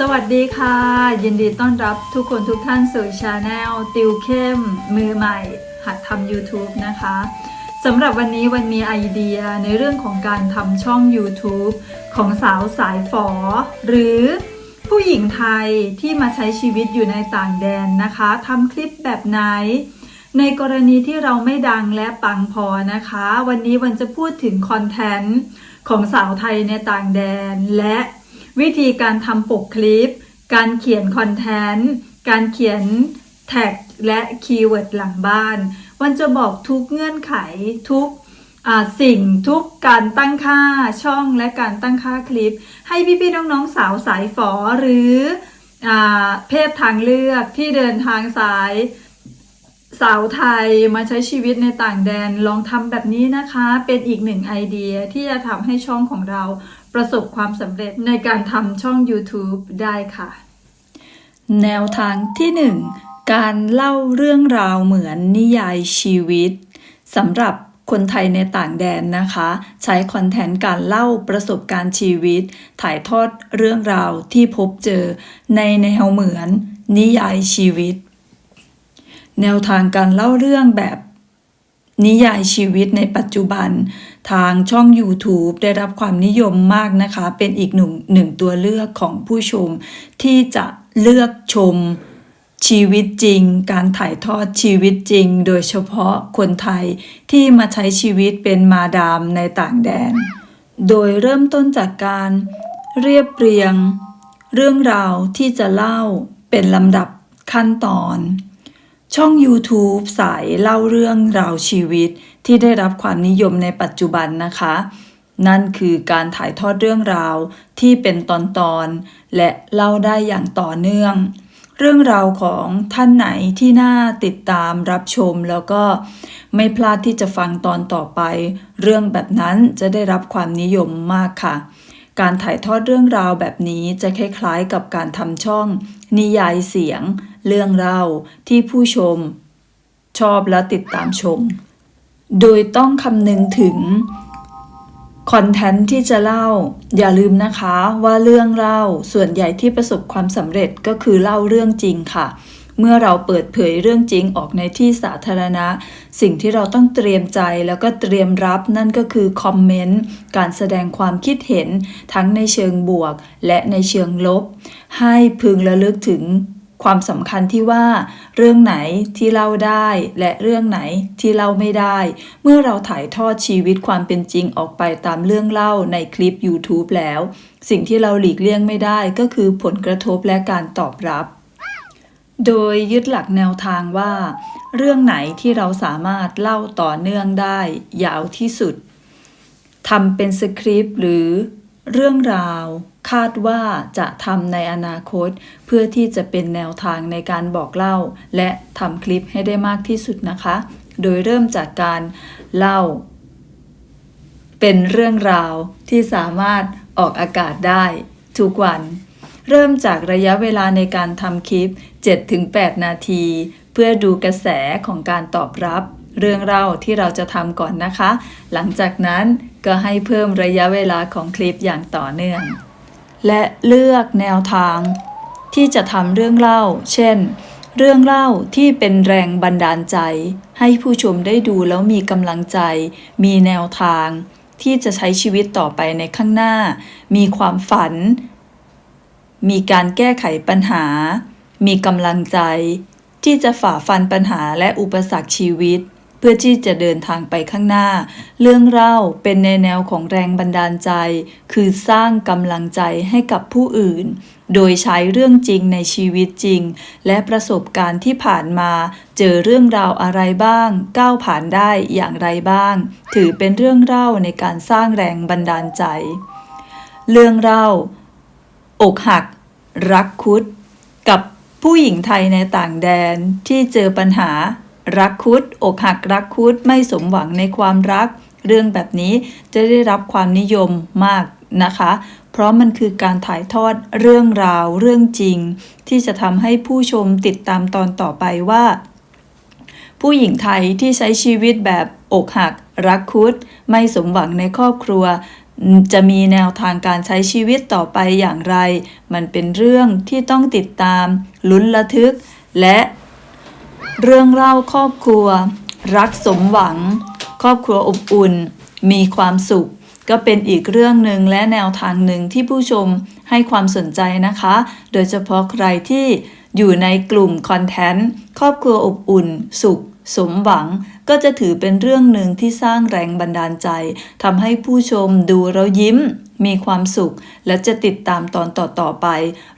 สวัสดีค่ะ ยินดีต้อนรับทุกคนทุกท่านสู่ชาแนลติวเข้ม มือใหม่ หัดทำ YouTube นะคะสำหรับวันนี้วันมีไอเดียในเรื่องของการทำช่อง YouTube ของสาวสายฝอ หรือผู้หญิงไทยที่มาใช้ชีวิตอยู่ในต่างแดนนะคะทำคลิปแบบไหน ในกรณีที่เราไม่ดังและปังพอนะคะ วันนี้วันจะพูดถึงคอนเทนต์ของสาวไทยในต่างแดนและ วิธีการทำปกคลิป การเขียนคอนเทนต์ การเขียนแท็กและคีย์เวิร์ดหลังบ้าน วันจะบอกทุกเงื่อนไขทุกสิ่งทุกการตั้งค่าช่องและการตั้งค่าคลิป ให้พี่ๆน้องๆสาวสายฝอหรืออเพศทางเลือกที่เดินทางสายสาวไทยมาใช้ชีวิตในต่างแดนลองทำแบบนี้นะคะ เป็นอีกหนึ่งไอเดียที่จะทำให้ช่องของเรา ประสบความสำเร็จในการทำช่อง YouTube ได้ค่ะ แนวทางที่ 1 การเล่าเรื่องราวเหมือนนิยายชีวิตสำหรับคนไทยในต่างแดนนะคะ ใช้คอนเทนต์การเล่าประสบการณ์ชีวิต ถ่ายทอดเรื่องราวที่พบเจอในแนวเหมือนนิยายชีวิต แนวทางการเล่าเรื่องแบบ นิยายชีวิตในปัจจุบัน ทางช่อง YouTube ได้รับความนิยมมากนะคะ เป็นอีกหนึ่งหนึ่งตัวเลือกของผู้ชม ที่จะเลือกชมชีวิตจริง การถ่ายทอดชีวิตจริง โดยเฉพาะคนไทยที่มาใช้ชีวิตเป็นมาดามในต่างแดน โดยเริ่มต้นจากการเรียบเรียง เรื่องราวที่จะเล่าเป็นลำดับขั้นตอน ช่อง YouTube สายเล่าเรื่องราวชีวิตที่ได้รับความนิยมในปัจจุบันนะคะ นั่นคือการถ่ายทอดเรื่องราวที่เป็นตอนๆ และเล่าได้อย่างต่อเนื่อง เรื่องราวของท่านไหนที่น่าติดตามรับชมแล้วก็ไม่พลาดที่จะฟังตอนต่อไป เรื่องแบบนั้นจะได้รับความนิยมมากค่ะ การถ่ายทอดเรื่องราวแบบนี้จะคล้ายๆ กับการทำช่องนิยายเสียง เรื่องเล่าที่ผู้ชม ชอบและติดตามชม โดยต้องคำนึงถึงคอนเทนต์ที่จะเล่า อย่าลืมนะคะว่าเรื่องเล่าส่วนใหญ่ที่ประสบความสำเร็จก็คือเล่าเรื่องจริงค่ะ เมื่อเราเปิดเผยเรื่องจริงออกในที่สาธารณะ สิ่งที่เราต้องเตรียมใจแล้วก็เตรียมรับนั่นก็คือคอมเมนต์การแสดงความคิดเห็นทั้งในเชิงบวก และในเชิงลบ ให้พึงระลึกถึง ความสำคัญที่ว่าเรื่องไหนที่เล่าได้และเรื่องไหนที่เล่าไม่ได้ เมื่อเราถ่ายทอดชีวิตความเป็นจริงออกไปตามเรื่องเล่าในคลิป YouTube แล้ว สิ่งที่เราหลีกเลี่ยงไม่ได้ก็คือผลกระทบและการตอบรับ โดยยึดหลักแนวทางว่า เรื่องไหนที่เราสามารถเล่าต่อเนื่องได้ ยาวที่สุดทำเป็นสคริปต์หรือ เรื่องราวคาดว่าจะทำในอนาคต เพื่อที่จะเป็นแนวทางในการบอกเล่า และทำคลิปให้ได้มากที่สุดนะคะ โดยเริ่มจากการเล่า เป็นเรื่องราวที่สามารถออกอากาศได้ทุกวัน เริ่มจากระยะเวลาในการทำคลิป 7-8 นาที เพื่อดูกระแสของการตอบรับ เรื่องเล่าที่เราจะทำก่อนนะคะ หลังจากนั้นก็ให้เพิ่มระยะเวลาของคลิปอย่างต่อเนื่อง และเลือกแนวทาง ที่จะทำเรื่องเล่า เช่น เรื่องเล่าที่เป็นแรงบันดาลใจ ให้ผู้ชมได้ดูแล้วมีกำลังใจ มีแนวทาง ที่จะใช้ชีวิตต่อไปในข้างหน้า มีความฝัน มีการแก้ไขปัญหา มีกำลังใจ ที่จะฝ่าฟันปัญหาและอุปสรรคชีวิต เพื่อที่จะเดินทางไปข้างหน้า เรื่องเล่าเป็นในแนวของแรงบันดาลใจ คือสร้างกำลังใจให้กับผู้อื่น โดยใช้เรื่องจริงในชีวิตจริง และประสบการณ์ที่ผ่านมา เจอเรื่องราวอะไรบ้าง ก้าวผ่านได้อย่างไรบ้าง ถือเป็นเรื่องเล่าในการสร้างแรงบันดาลใจ เรื่องเล่า อกหัก รักคุดกับผู้หญิงไทยในต่างแดนที่เจอปัญหา รักคุดอกหักรักคุดไม่สมหวังในความรัก เรื่องแบบนี้จะได้รับความนิยมมากนะคะ เพราะมันคือการถ่ายทอดเรื่องราวเรื่องจริง ที่จะทำให้ผู้ชมติดตามตอนต่อไปว่า ผู้หญิงไทยที่ใช้ชีวิตแบบอกหัก รักคุดไม่สมหวังในครอบครัวจะมีแนวทางการใช้ชีวิตต่อไปอย่างไร มันเป็นเรื่องที่ต้องติดตามลุ้นระทึก และ เรื่องเล่าครอบครัว รักสมหวัง ครอบครัวอบอุ่น มีความสุข ก็เป็นอีกเรื่องหนึ่งและแนวทางหนึ่งที่ผู้ชมให้ความสนใจนะคะ โดยเฉพาะใครที่อยู่ในกลุ่มคอนเทนต์ครอบครัวอบอุ่น สุข สมหวัง ก็จะถือเป็นเรื่องหนึ่งที่สร้างแรงบันดาลใจทำให้ผู้ชมดูแล้วยิ้ม มีความสุข และจะติดตามตอนต่อๆไป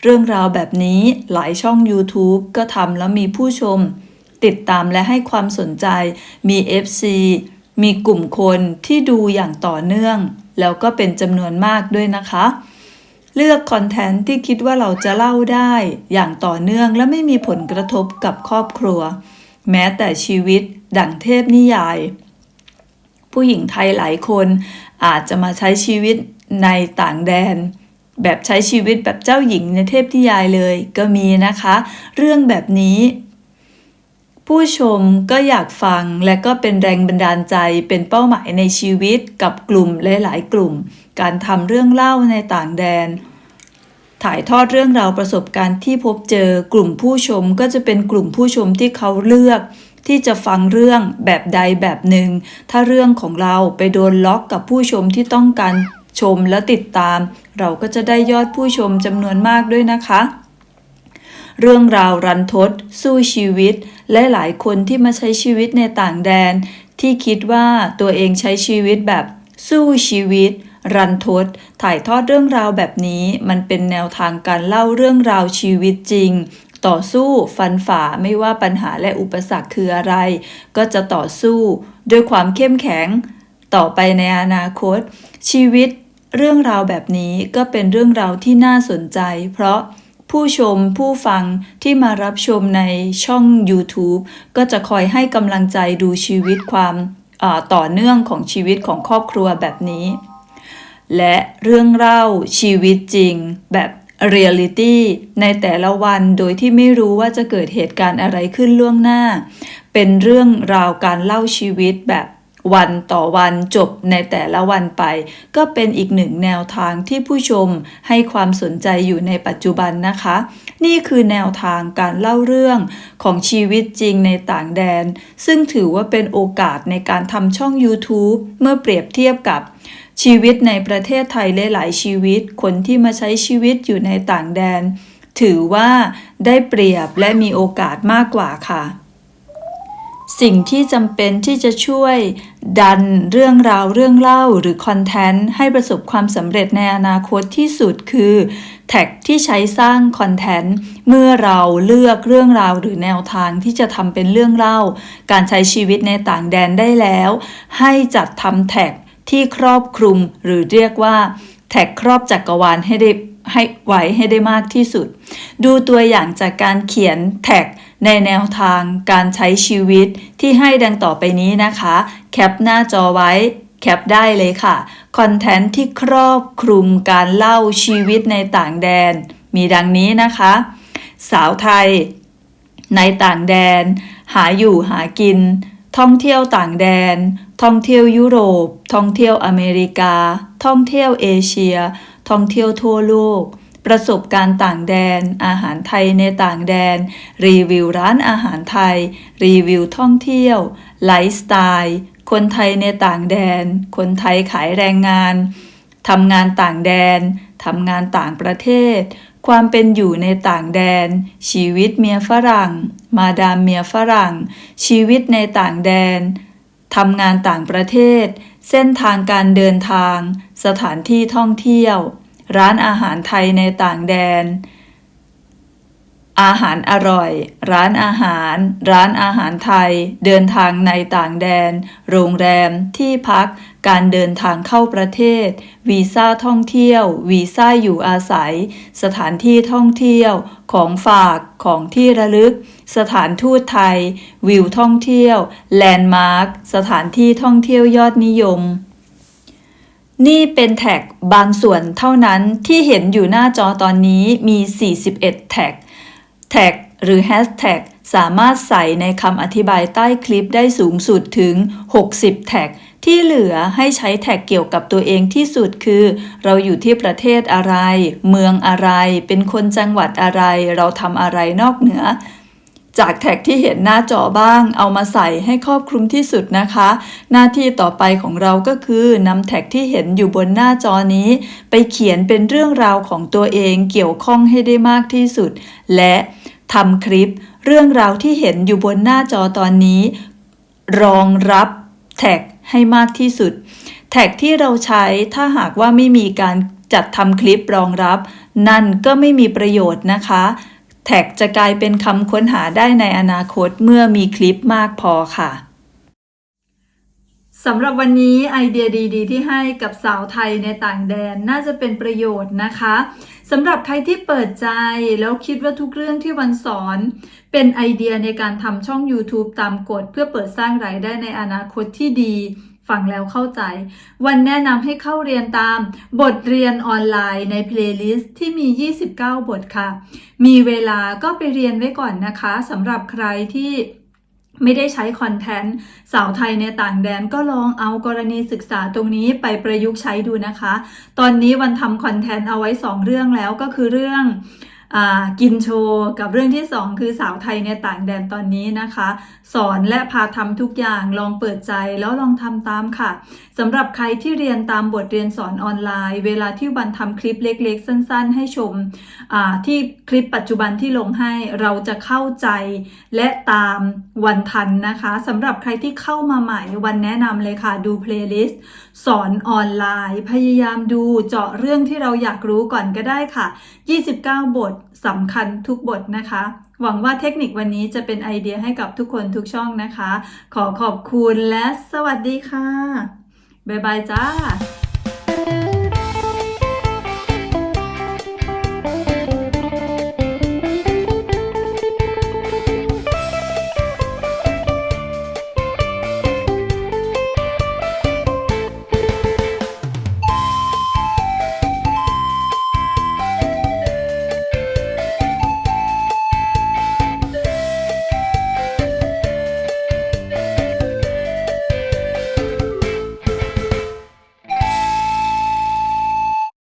เรื่องราวแบบนี้หลายช่อง YouTube ก็ทำแล้วมีผู้ชม ติดตามและให้ความสนใจ มี FC มีกลุ่มคนที่ดูอย่างต่อเนื่อง แล้วก็เป็นจำนวนมากด้วยนะคะ เลือกคอนเทนต์ที่คิดว่าเราจะเล่าได้อย่างต่อเนื่องและไม่มีผลกระทบกับครอบครัว แม้แต่ชีวิตดั่งเทพนิยาย ผู้หญิงไทยหลายคนอาจจะมาใช้ชีวิตในต่างแดน แบบใช้ชีวิตแบบเจ้าหญิงในเทพนิยายเลย ก็มีนะคะ เรื่องแบบนี้ ผู้ชมก็อยากฟังและก็เป็นแรงบันดาลใจเป็นเป้าหมายในชีวิตกับกลุ่มหลาย ๆ กลุ่ม การทำเรื่องเล่าในต่างแดน ถ่ายทอดเรื่องราวประสบการณ์ที่พบเจอกลุ่มผู้ชมก็จะเป็นกลุ่มผู้ชมที่เขาเลือกที่จะฟังเรื่องแบบใดแบบหนึ่ง ถ้าเรื่องของเราไปโดนล็อกกับผู้ชมที่ต้องการชมและติดตาม เราก็จะได้ยอดผู้ชมจำนวนมากด้วยนะคะ เรื่องราวรันทด สู้ชีวิต และหลายคนที่มาใช้ชีวิตในต่างแดน ที่คิดว่าตัวเองใช้ชีวิตแบบสู้ชีวิต รันทด ถ่ายทอดเรื่องราวแบบนี้ มันเป็นแนวทางการเล่าเรื่องราวชีวิตจริง ต่อสู้ฟันฝ่าไม่ว่าปัญหาและอุปสรรคคืออะไร ก็จะต่อสู้ด้วยความเข้มแข็ง ต่อไปในอนาคต ชีวิตเรื่องราวแบบนี้ก็เป็นเรื่องราวที่น่าสนใจ เพราะ ผู้ชมผู้ฟังที่มารับชมในช่อง YouTube ก็จะคอยให้กำลังใจดูชีวิตความต่อเนื่องของชีวิตของครอบครัวแบบนี้ และเรื่องเล่าชีวิตจริงแบบเรียลิตี้ในแต่ละวันโดยที่ไม่รู้ว่าจะเกิดเหตุการณ์อะไรขึ้นล่วงหน้า เป็นเรื่องราวการเล่าชีวิตแบบ วันต่อวันจบในแต่ละวันไป ก็เป็นอีกหนึ่งแนวทางที่ผู้ชมให้ความสนใจอยู่ในปัจจุบันนะคะ นี่คือแนวทางการเล่าเรื่องของชีวิตจริงในต่างแดน ซึ่งถือว่าเป็นโอกาสในการทำช่อง YouTube เมื่อเปรียบเทียบกับชีวิตในประเทศไทยหลายๆชีวิต คนที่มาใช้ชีวิตอยู่ในต่างแดน ถือว่าได้เปรียบและมีโอกาสมากกว่าค่ะ สิ่งที่จำเป็นที่จะช่วยดันเรื่องราวเรื่องเล่าหรือคอนเทนต์ให้ประสบความสำเร็จในอนาคตที่สุดคือแท็กที่ใช้สร้างคอนเทนต์เมื่อเราเลือกเรื่องราวหรือแนวทางที่จะทำเป็นเรื่องเล่า การใช้ชีวิตในต่างแดนได้แล้ว ให้จัดทำแท็กที่ครอบคลุมหรือเรียกว่าแท็กครอบจักกรวาลให้ได้ให้ไว้ให้ได้มากที่สุด ดูตัวอย่างจากการเขียนแท็ก ในแนวทางการใช้ชีวิตที่ให้ดังต่อไปนี้นะคะ แคปหน้าจอไว้แคปได้เลยค่ะ คอนเทนต์ที่ครอบคลุมการเล่าชีวิตในต่างแดน มีดังนี้นะคะ สาวไทย ในต่างแดน หาอยู่หากิน ท่องเที่ยวต่างแดน ท่องเที่ยวยุโรป ท่องเที่ยวอเมริกา ท่องเที่ยวเอเชีย ท่องเที่ยวทั่วโลก ประสบการณ์ต่างแดน อาหารไทยในต่างแดน รีวิวร้านอาหารไทย รีวิวท่องเที่ยว ไลฟ์สไตล์ คนไทยในต่างแดน คนไทยขายแรงงาน ทำงานต่างแดน ทำงานต่างประเทศ ความเป็นอยู่ในต่างแดน ชีวิตเมียฝรั่ง มาดามเมียฝรั่ง ชีวิตในต่างแดน ทำงานต่างประเทศ เส้นทางการเดินทาง สถานที่ท่องเที่ยว ร้านอาหารไทยในต่างแดน อาหารอร่อย ร้านอาหาร ร้านอาหารไทย เดินทางในต่างแดน โรงแรม ที่พัก การเดินทางเข้าประเทศ วีซ่าท่องเที่ยว วีซ่าอยู่อาศัย สถานที่ท่องเที่ยว ของฝาก ของที่ระลึก สถานทูตไทย วิวท่องเที่ยว แลนด์มาร์ค สถานที่ท่องเที่ยวยอดนิยม นี่เป็นแท็กบางส่วนเท่านั้นที่เห็นอยู่หน้าจอตอนนี้มี 41 แท็ก แท็กหรือ Hashtag สามารถใส่ในคำอธิบายใต้คลิปได้สูงสุดถึง 60 แท็ก ที่เหลือให้ใช้แท็กเกี่ยวกับตัวเองที่สุดคือ เราอยู่ที่ประเทศอะไร เมืองอะไร เป็นคนจังหวัดอะไร เราทำอะไรนอกเหนือ จากแท็กที่เห็นหน้าจอบ้าง เอามาใส่ให้ครอบคลุมที่สุดนะคะ หน้าที่ต่อไปของเราก็คือนำแท็กที่เห็นอยู่บนหน้าจอนี้ ไปเขียนเป็นเรื่องราวของตัวเองเกี่ยวข้องให้ได้มากที่สุด และทำคลิป เรื่องราวที่เห็นอยู่บนหน้าจอตอนนี้ รองรับแท็กให้มากที่สุด แท็กที่เราใช้ถ้าหากว่าไม่มีการจัดทำคลิปรองรับ นั่นก็ไม่มีประโยชน์นะคะ แท็กจะกลายเป็นคำค้นหาได้ในอนาคตเมื่อมีคลิปมากพอค่ะสำหรับวันนี้ไอเดียดีๆ ที่ให้กับสาวไทยในต่างแดนน่าจะเป็นประโยชน์นะคะสำหรับใครที่เปิดใจแล้วคิดว่าทุกเรื่องที่วันสอน เป็นไอเดียในการทำช่อง YouTube ตามกฎเพื่อเปิดสร้างรายได้ในอนาคตที่ดี ฟังแล้วเข้าใจ วันแนะนำให้เข้าเรียนตามบทเรียนออนไลน์ในเพลย์ลิสต์ที่มี 29 บทค่ะ มีเวลาก็ไปเรียนไว้ก่อนนะคะสำหรับใครที่ไม่ได้ใช้คอนเทนต์สาวไทยในต่างแดนก็ลองเอากรณีศึกษาตรงนี้ไปประยุกต์ใช้ดูนะคะ ตอนนี้วันทำคอนเทนต์เอาไว้ 2 เรื่องแล้วก็คือเรื่อง กินโชว์กับเรื่องที่ 2 คือสาวไทยในต่างแดนตอนนี้นะคะ สอนและพาทำทุกอย่างลองเปิดใจแล้วลองทำตามค่ะสำหรับใครที่เรียนตามบทเรียนสอนออนไลน์ เวลาที่วันทำคลิปเล็กๆ สั้น ๆ ให้ชมที่คลิปปัจจุบันที่ลงให้เราจะเข้าใจและตามวันทันนะคะสำหรับใครที่เข้ามาใหม่วันแนะนำเลยค่ะดูเพลย์ลิสต์ สอนออนไลน์ พยายามดูเจาะเรื่องที่เราอยากรู้ก่อนก็ได้ค่ะ 29 บทสำคัญทุกบทนะคะ หวังว่าเทคนิควันนี้จะเป็นไอเดียให้กับทุกคนทุกช่องนะคะ ขอขอบคุณและสวัสดีค่ะ บ๊ายบายจ้า